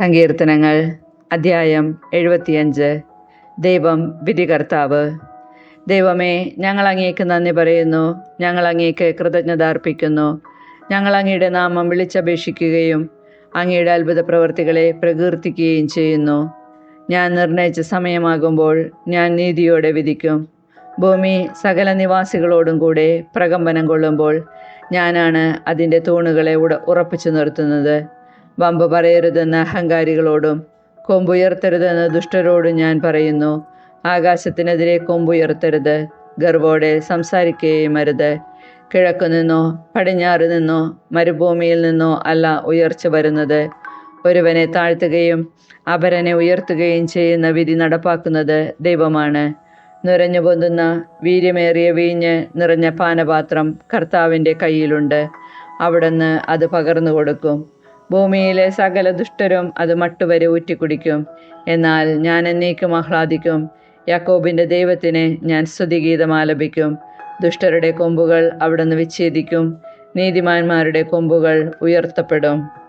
സങ്കീർത്തനങ്ങൾ അധ്യായം എഴുപത്തിയഞ്ച്. ദൈവം വിധികർത്താവ്. ദൈവമേ ഞങ്ങൾ അങ്ങേക്ക് നന്ദി പറയുന്നു. ഞങ്ങൾ അങ്ങേക്ക് കൃതജ്ഞത അർപ്പിക്കുന്നു ഞങ്ങൾ അങ്ങയുടെ നാമം വിളിച്ചപേക്ഷിക്കുകയും അങ്ങയുടെ അത്ഭുത പ്രവർത്തികളെ പ്രകീർത്തിക്കുകയും ചെയ്യുന്നു. ഞാൻ നിർണയിച്ച സമയമാകുമ്പോൾ ഞാൻ നീതിയോടെ വിധിക്കും. ഭൂമി സകല നിവാസികളോടും കൂടെ പ്രകമ്പനം കൊള്ളുമ്പോൾ ഞാനാണ് അതിന്റെ തൂണുകളെ ഉറപ്പിച്ചു നിർത്തുന്നത്. വമ്പ് പറയരുതെന്ന് അഹങ്കാരികളോടും കൊമ്പുയർത്തരുതെന്ന് ദുഷ്ടരോടും ഞാൻ പറയുന്നു. ആകാശത്തിനെതിരെ കൊമ്പുയർത്തരുത്. ഗർവോടെ സംസാരിക്കുകയും അരുത്. കിഴക്കു നിന്നോ പടിഞ്ഞാറ് നിന്നോ മരുഭൂമിയിൽ നിന്നോ അല്ല ഉയർച്ച വരുന്നത്. ഒരുവനെ താഴ്ത്തുകയും അപരനെ ഉയർത്തുകയും ചെയ്യുന്ന വിധി നടപ്പാക്കുന്നത് ദൈവമാണ്. നിറഞ്ഞു പൊന്തുന്ന വീര്യമേറിയ വീഞ്ഞ് നിറഞ്ഞ പാനപാത്രം കർത്താവിന്റെ കയ്യിലുണ്ട്. അവിടുന്ന് അത് പകർന്നു കൊടുക്കും ഭൂമിയിലെ സകല ദുഷ്ടരും അത് മട്ടുവരെ ഊറ്റിക്കുടിക്കും. എന്നാൽ ഞാൻ എന്നേക്കും ആഹ്ലാദിക്കും. യാക്കോബിന്റെ ദൈവത്തിന് ഞാൻ സ്തുതിഗീതം ആലപിക്കും. ദുഷ്ടരുടെ കൊമ്പുകൾ അവിടുന്ന് വിച്ഛേദിക്കും. നീതിമാന്മാരുടെ കൊമ്പുകൾ ഉയർത്തപ്പെടും.